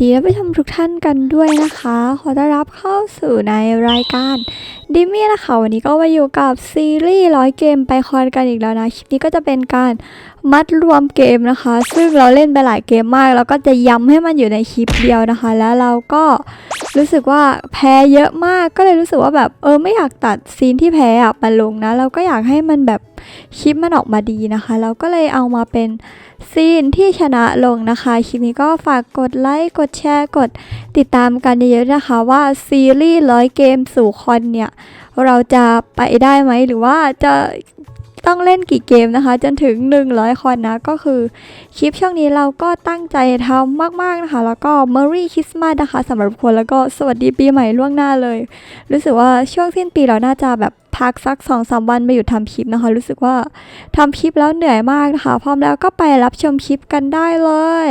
วัสดีท่านผู้ชมทุกท่านกันด้วยนะคะ ขอต้อนรับเข้าสู่ในรายการดิมี่นะคะวันนี้ก็มาอยู่กับซีรีส์ร้อยเกมไปคอนกันอีกแล้วนะ คลิปนี้ก็จะเป็นการมัดรวมเกมนะคะ ซึ่งเราเล่นไปหลายเกมมาก แล้วก็จะย้ำให้มันอยู่ในคลิปเดียวนะคะ แล้วเราก็รู้สึกว่าแพ้เยอะมากก็เลยรู้สึกว่าแบบเออไม่อยากตัดซีนที่แพ้อะมาลงนะเราก็อยากให้มันแบบคลิปมันออกมาดีนะคะ เราก็เลยเอามาเป็นซีนที่ชนะลงนะคะคลิปนี้ก็ฝากกดไลค์กดแชร์กดติดตามกันเยอะๆนะคะว่าซีรีส์ร้อยเกมสู่คอนเนี่ยเราจะไปได้ไหมหรือว่าจะ ต้องเล่นกี่เกมนะคะ จนถึง 100 คอนนะ ก็คือคลิปช่วงนี้เราก็ตั้งใจทำมากๆนะคะ แล้วก็ Merry Christmas นะคะสำหรับทุกคนแล้วก็สวัสดีปีใหม่ล่วงหน้าเลย รู้สึกว่าช่วงสิ้นปีเราน่าจะแบบพักสัก2อสวันมาอยู่ทำคลิปนะคะ รู้สึกว่าทำคลิปแล้วเหนื่อยมากนะคะ พร้อมแล้วก็ไปรับชมคลิปกันได้เลย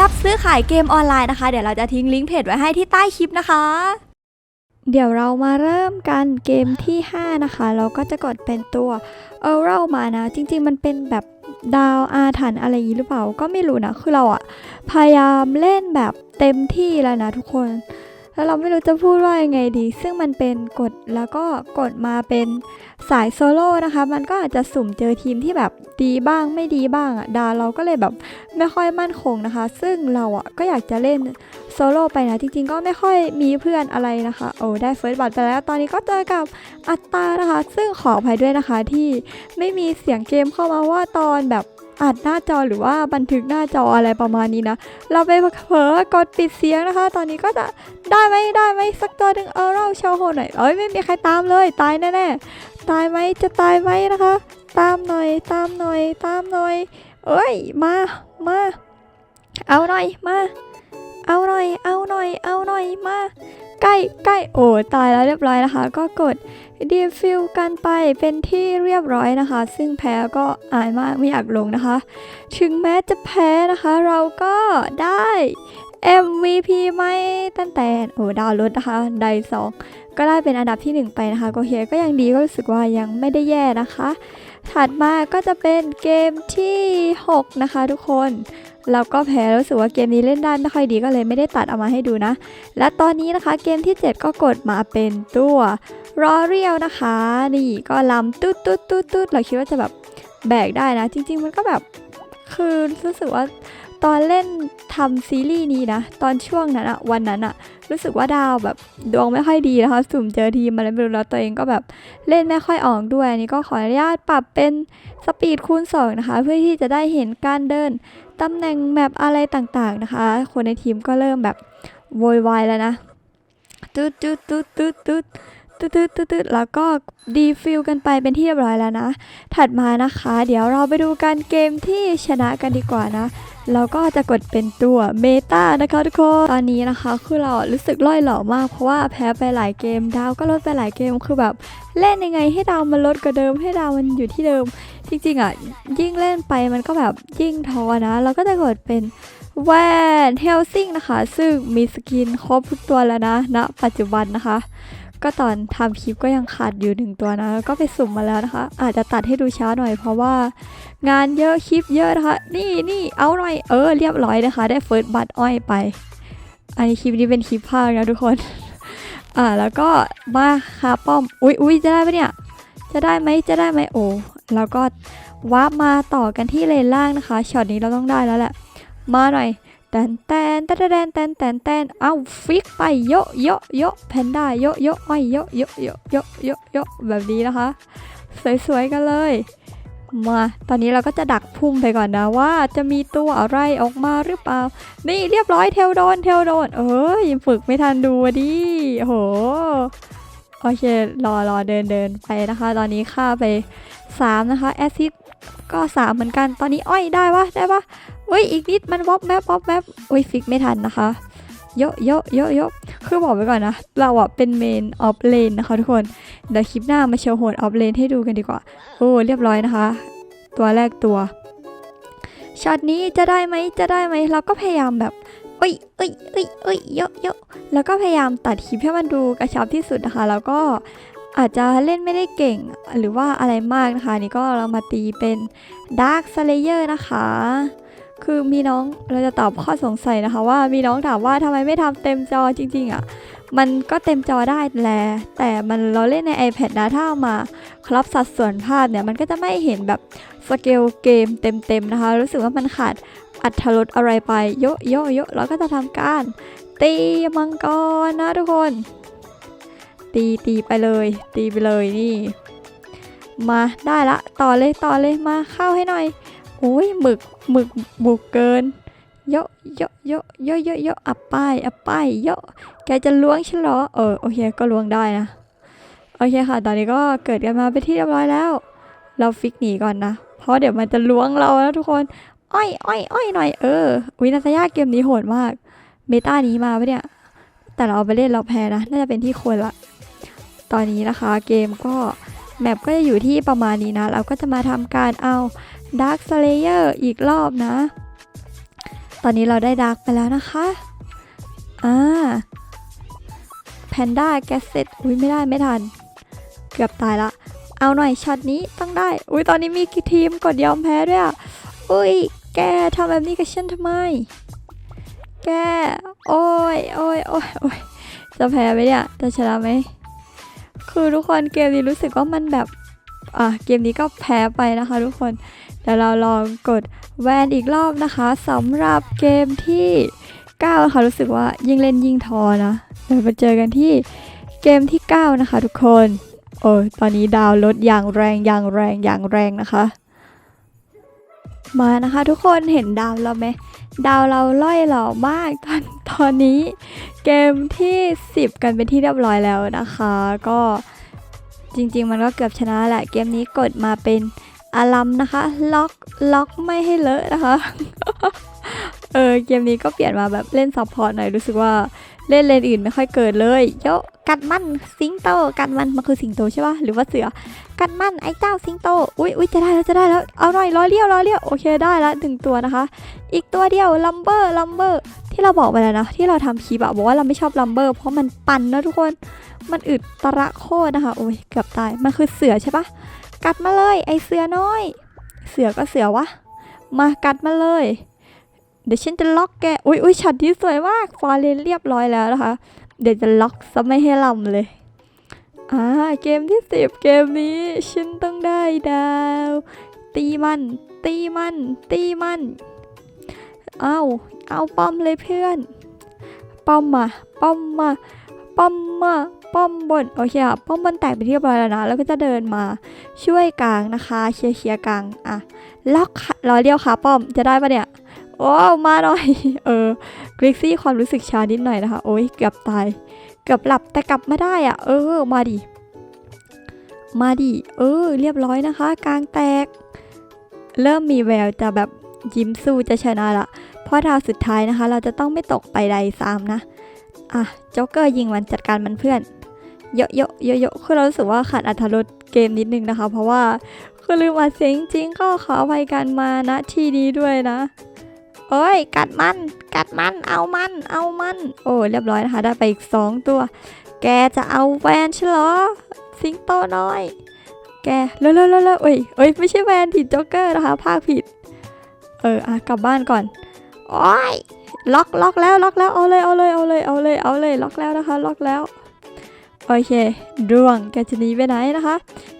รับซื้อขายเกมออนไลน์นะคะ เดี๋ยวเราจะทิ้งลิงก์เพจไว้ให้ที่ใต้คลิปนะคะ เดี๋ยวเรามาเริ่มกันเกมที่ 5 นะคะ เราก็จะกดเป็นตัวเออเรามานะ จริง ๆ มันเป็นแบบดาวอาถรรพ์อะไรอย่างนี้หรือเปล่าก็ไม่รู้นะ คือเราอะพยายามเล่นแบบเต็มที่แล้วนะทุกคน แล้วเราไม่รู้จะพูดว่ายังไงดี ซึ่งมันเป็นกดแล้วก็กดมาเป็นสายโซโล่นะคะ มันก็อาจจะสุ่มเจอทีมที่แบบดีบ้างไม่ดีบ้างอะดาเราก็เลยแบบไม่ค่อยมั่นคงนะคะ ซึ่งเราอะก็อยากจะเล่นโซโล่ไปนะ จริงๆ ก็ไม่ค่อยมีเพื่อนอะไรนะคะ โอ้ได้เฟิร์สบัตไปแล้ว ตอนนี้ก็เจอกับอัตตานะคะ ซึ่งขออภัยด้วยนะคะที่ไม่มีเสียงเกมเข้ามาว่าตอนแบบ อัดหน้าจอหรือว่าบันทึกหน้าจออะไรประมาณนี้นะ เราไปเผลอกดปิดเสียงนะคะ ตอนนี้ก็จะได้ไหมได้ไหมสักตัวหนึ่งเออเราโชว์โหหน่อยเอ้ยไม่มีใครตามเลย ตายแน่ๆตายไหมจะตายไหมนะคะ ตามหน่อยตามหน่อยตามหน่อย เอ้ยมามาเอาหน่อยมา เอาหน่อย เอาหน่อย เอาหน่อยมา ใกล้ใกล้โอ้ตายแล้วเรียบร้อยนะคะ ก็กดดีฟิลกันไปเป็นที่เรียบร้อยนะคะ ซึ่งแพ้ก็อายมากไม่อยากลงนะคะ ถึงแม้จะแพ้นะคะเราก็ได้ MVP ไม่ตั้งแต่โอ้ดาวรถนะคะไดสองก็ได้เป็นอันดับที่ 1 ไปนะคะก็โอเคก็ยังดีก็รู้สึกว่ายังไม่ได้แย่นะคะ ถัดมาก็จะเป็นเกมที่ 6 นะคะทุกคน เราก็แพ้รู้สึกว่าเกมนี้เล่นได้ไม่ค่อยดีก็เลยไม่ได้ตัดเอามาให้ดูนะ และตอนนี้นะคะเกมที่ 7 ก็กดมาเป็นตัวรอเรียวนะคะ นี่ก็ลำตุ๊ดตุ๊ดตุ๊ดตุ๊ดเราคิดว่าจะแบบแบกได้นะ จริง ๆ มันก็แบบคือรู้สึกว่าตอนเล่นทำซีรีส์นี้นะ ตอนช่วงนั้นอะวันนั้นอะรู้สึกว่าดาวแบบดวงไม่ค่อยดีนะคะสุ่มเจอทีมอะไรไม่รู้แล้วตัวเองก็แบบเล่นไม่ค่อยออกด้วยนนี้ก็ขออนุญาตปรับเป็น สปีดคูณ2นะคะ เพื่อที่จะได้เห็นการเดินตำแหน่งแมปอะไรต่างๆนะคะ คนในทีมก็เริ่มแบบโวยวายแล้วนะตุ๊ดตุ๊ดตุ๊ดตุ๊ดตุ๊ดตุ๊ดตุ๊ดตุ๊ดแล้วก็ดีฟิลกันไปเป็นที่เรียบร้อยแล้วนะ ถัดมานะคะ เดี๋ยวเราไปดูการเกมที่ชนะกันดีกว่านะ เราก็จะกดเป็นตัวเมตานะคะทุกคน ตอนนี้นะคะ คือเรารู้สึกล่อยหล่อมาก เพราะว่าแพ้ไปหลายเกม ดาวก็ลดไปหลายเกม คือแบบเล่นยังไงให้ดาวมันลดกว่าเดิม ให้ดาวมันอยู่ที่เดิม จริงๆอะ ยิ่งเล่นไปมันก็แบบยิ่งท้อนะ เราก็จะกดเป็นแวนเฮลซิงนะคะ ซึ่งมีสกินครบทุกตัวแล้วนะณปัจจุบันนะคะ ก็ตอนทำคลิปก็ยังขาดอยู่หนึ่งตัวนะแล้วก็ไปสุ่มมาแล้วนะคะ อาจจะตัดให้ดูช้าหน่อยเพราะว่า งานเยอะคลิปเยอะนะคะ นี่นี่เอาหน่อยเออเรียบร้อยนะคะ ได้เฟิร์สบัตอ้อยไปอันนี้คลิปนี้เป็นคลิปภาคนะทุกคน อ่าแล้วก็มาคาป้อม อุ้ยอุ้ยจะได้ปะเนี่ย จะได้ไหมจะได้ไหมโอ้แล้วก็วาร์ปมาต่อกันที่เลนล่างนะคะช็อตนี้เราต้องได้แล้วแหละ มาหน่อย แตนแตนแตนแตนแตนแตนแตนเอาฟิกไปโยอะโยอะโยอะแพนด้าโยอะโยอะอ้อยโยะโยอะโยอะโยอะโยะโยะแบบนี้นะคะ สวยๆกันเลย มา ตอนนี้เราก็จะดักพุ่มไปก่อนนะว่าจะมีตัวอะไรออกมาหรือเปล่า นี่เรียบร้อยเทลโดนเทลโดน เอ้ยฝึกไม่ทันดูดิโหโอเค รอรอเดินเดินไปนะคะ ตอนนี้ค่าไป 3 นะคะ แอซิดก็ 3 เหมือนกัน ตอนนี้อ้อยได้ปะได้ปะเฮ้ยอีกนิดมันวอบแมบวอบแมบอุ้ยฟิกไม่ทันนะคะโยอะโยอะโยอะโยอะคือบอกไว้ก่อนนะ เราอะเป็นเมนออฟเลนนะคะทุกคน เดี๋ยวคลิปหน้ามาโชว์โหดออฟเลนให้ดูกันดีกว่า โอ้เรียบร้อยนะคะ ตัวแรกตัว ช็อตนี้จะได้ไหมจะได้ไหมเราก็พยายามแบบเอ้ยเอ้ยเอ้ยเอ้ยเยอะเยอะแล้วก็พยายามตัดคลิปให้มันดูกระชับที่สุดนะคะ แล้วก็อาจจะเล่นไม่ได้เก่งหรือว่าอะไรมากนะคะ นี่ก็เรามาตีเป็น Dark Slayer นะคะ คือมีน้องเราจะตอบข้อสงสัยนะคะว่ามีน้องถามว่าทำไมไม่ทำเต็มจอจริงๆอะ่ะมันก็เต็มจอได้แหละแต่มันเราเล่นใน iPad นะถ้าามาครอบสัดส่วนภาพเนี่ยมันก็จะไม่เห็นแบบสเกลเกมเต็มๆนะคะ รู้สึกว่ามันขาดอัตรสอะไรไปโยะโยะโยะเราก็จะทำการตีมังกรนะทุกคน ตีตีไปเลย ตีไปเลยนี่ มาได้ละ ต่อเลยต่อเลยมาเข้าให้หน่อย โอ้ยหมึกหมึกบุกเกินโยอะโยอะโยอะโยอะโยอะโยอะอับป้ายอับป้ายโยอะแกจะล้วงฉันเหรอเออโอเคก็ล้วงได้นะโอเคค่ะ ตอนนี้ก็เกิดกันมาไปนที่เรียบร้อยแล้ว เราฟิกหนีก่อนนะเพราะเดี๋ยวมันจะล้วงเราแล้วทุกคนอ้อยอ้อยอ้อยหน่อยเออวินาซายาเกมนี้โหดมาก เมตานี้มาปะเนี่ยแต่เราเอาไปเล่นเราแพ้นะน่าจะเป็นที่คนละตอนนี้นะคะเกมก็แมปก็จะอยู่ที่ประมาณนี้นะ เราก็จะมาทำการเอา Dark Slayer อีกรอบนะ ตอนนี้เราได้ Dark ไปแล้วนะคะ อ่าแพนด้าแกสเซ็ตอุ้ยไม่ได้ไม่ทัน เกือบตายละ เอาหน่อยช็อตนี้ต้องได้ อุ้ยตอนนี้มีกี่ทีมกดยอมแพ้ด้วยอะอุ้ยแกทำแบบนี้กับฉันทำไม แก โอ้ยโอ้ยโอ้ยโอ้ยจะแพ้ไหมเนี่ยจะชนะไหม คือทุกคนเกมนี้รู้สึกว่ามันแบบ อะเกมนี้ก็แพ้ไปนะคะทุกคนเดี๋ยวเราลองกดแวนอีกรอบนะคะสำหรับเกมที่9นะคะรู้สึกว่ายิ่งเล่นยิ่งทอนะเดี๋ยวมาเจอกันที่เกมที่ 9 นะคะทุกคนโอ้ตอนนี้ดาวลดอย่างแรงอย่างแรงอย่างแรงนะคะ มานะคะทุกคนเห็นดาวเราไหมดาวเราล่อยหล่อมากตอนตอนนี้ เกมที่ 10 กันเป็นที่เรียบร้อยแล้วนะคะ ก็ จริงๆ มันก็เกือบชนะแหละเกมนี้กดมาเป็นอารัมนะคะ ล็อกล็อกไม่ให้เลอะนะคะ เออเกมนี้ก็เปลี่ยนมาแบบเล่นซัพพอร์ตหน่อยรู้สึกว่าเล่นเลนอื่นไม่ค่อยเกิดเลยโยะกัดมันสิงโตกัดมันมันคือสิงโตใช่ปะหรือว่าเสือกัดมันไอ้เจ้าสิงโตอุ้ยอุ้ยจะได้แล้วจะได้แล้วเอาหน่อยร้อยเลี้ยวร้อยเลี้ยวโอเคได้ละถึงตัวนะคะ อีกตัวเดียวลัมเบอร์ลัมเบอร์ที่เราบอกไปแล้วนะที่เราทำคลิปอะบอกว่าเราไม่ชอบลัมเบอร์เพราะมันปั่นนะทุกคน มันอึดตระโคตรนะคะ โอ้ยเกือบตาย มันคือเสือใช่ปะกัดมาเลย ไอเสือน้อย เสือก็เสือวะ มากัดมาเลย เดี๋ยวฉันจะล็อกแก อุ้ยอุ้ยช็อตที่สวยมาก ฟอร์เรนเรียบร้อยแล้วนะคะ เดี๋ยวจะล็อกซะไม่ให้ลำเลย อ่า เกมที่สิบเกมนี้ ฉันต้องได้ดาว ตีมัน ตีมัน ตีมัน เอาเอาป้อมเลยเพื่อน ป้อมมา ป้อมมา ป้อมมาป้อมบนโอเคค่ะป้อมบนแตกไปที่เรียบร้อยแล้วนะ แล้วก็จะเดินมาช่วยกลางนะคะเคลียร์เคลียร์กลางอะล็อกค่ะรอเดียวค่ะป้อมจะได้ปะเนี่ยโอ้มาหน่อยเออกริกซี่ความรู้สึกชานิดหน่อยนะคะ โอ้ยเกือบตายเกือบหลับแต่กลับมาได้อะเออมาดิมาดิเออ เรียบร้อยนะคะ กลางแตก เริ่มมีแววจะแบบยิ้มสู้จะชนะละเพราะดาวสุดท้ายนะคะ เราจะต้องไม่ตกไปใดซ้ำนะ อะโจ๊กเกอร์ยิงมันจัดการมันเพื่อน เยอะเยอะเยอะเยอะคือเรารู้สึกว่าขาดอัธรสเกมนิดนึงนะคะ เพราะว่าคือลืมอัดเสียงจริงก็ขออภัยกันมาณที่นี้ด้วยนะโอ้ยกัดมัน กัดมัน เอามัน เอามัน โอ้เรียบร้อยนะคะ ได้ไปอีกสองตัว แกจะเอาแวนใช่หรอ สิงโตน้อย แกเร็วเร็วเร็วเอ้ยเอ้ย ไม่ใช่แวนผิดโจ๊กเกอร์นะคะ ภาคผิด เออ อะ กลับบ้านก่อน โอ้ย ล็อกล็อกแล้วล็อกแล้วเอาเลยเอาเลยเอาเลยเอาเลยเอาเลยล็อกแล้วนะคะ ล็อกแล้วโอเคดวงแกจะหนีไปไหนนะคะ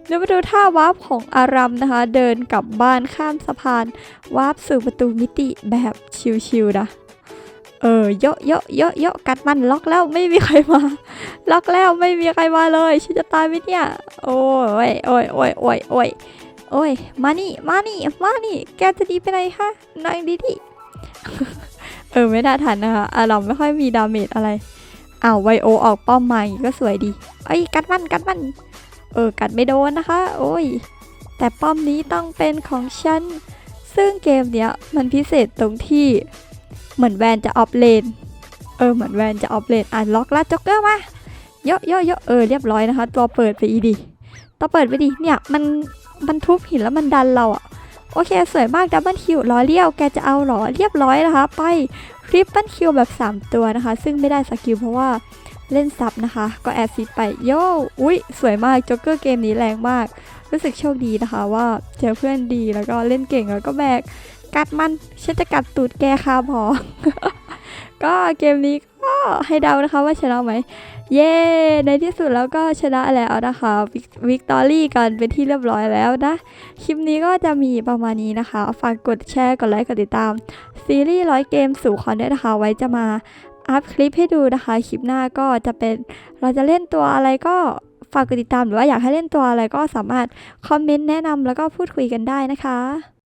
เดี๋ยวมาดูท่าวาร์ปของอารัมนะคะ เดินกลับบ้านข้ามสะพานวาร์ปสู่ประตูมิติแบบชิวๆนะเออเยอะเยอะเยอะเยอะกัดมันล็อกแล้วไม่มีใครมา ล็อกแล้วไม่มีใครมาเลยฉันจะตายไหมเนี่ยโอ้ยโอ้ยโอ้ยโอ้ยโอ้ยโอ้ยมานี่มานี่มานี่แกจะดีไปไหนคะนางดีดิ เออไม่น่าทันนะคะอะเราไม่ค่อยมีดาเมจอะไรอ้าวไวโอออกป้อมมาอย่างงี้ก็สวยดีไอ้ยกัดมันกัดมันเออกัดไม่โดนนะคะ โอ้ย แต่ป้อมนี้ต้องเป็นของฉัน ซึ่งเกมเนี้ยมันพิเศษตรงที่เหมือนแวนจะออฟเลน เออเหมือนแวนจะออฟเลน อะล็อกล้วจ็อกเกอร์มาเยอะเยอะเยอะเออเรียบร้อยนะคะ ตัวเปิดไปอีดีตัวเปิดไปดีเนี่ยมันมันทุบหินแล้วมันดันเราอะ โอเค สวยมากดับเบิลคิวล้อเลี้ยวแกจะเอาหรอเรียบร้อยนะคะ ไปริปเปิลคิวแบบ 3 ตัวนะคะ ซึ่งไม่ได้สกิลเพราะว่าเล่นซับนะคะ ก็แอดซิดไปโย่อุ้ยสวยมากจ็อกเกอร์เกมนี้แรงมาก รู้สึกโชคดีนะคะว่าเจอเพื่อนดีแล้วก็เล่นเก่งแล้วก็แบกกัดมันฉันจะกัดตูดแกคาพอก็เกมนี้ ก็ให้เดานะคะว่าชนะไหม เย้ ในที่สุดแล้วก็ชนะแล้วนะคะวิกตอรี่กันเป็นที่เรียบร้อยแล้วนะ คลิปนี้ก็จะมีประมาณนี้นะคะ ฝากกดแชร์กดไลค์กดติดตาม ซีรีส์ร้อยเกมสู่คอนด้วยนะคะ ไว้จะมาอัพคลิปให้ดูนะคะ คลิปหน้าก็จะเป็นเราจะเล่นตัวอะไรก็ฝากกดติดตามหรือว่าอยากให้เล่นตัวอะไรก็สามารถคอมเมนต์แนะนำแล้วก็พูดคุยกันได้นะคะ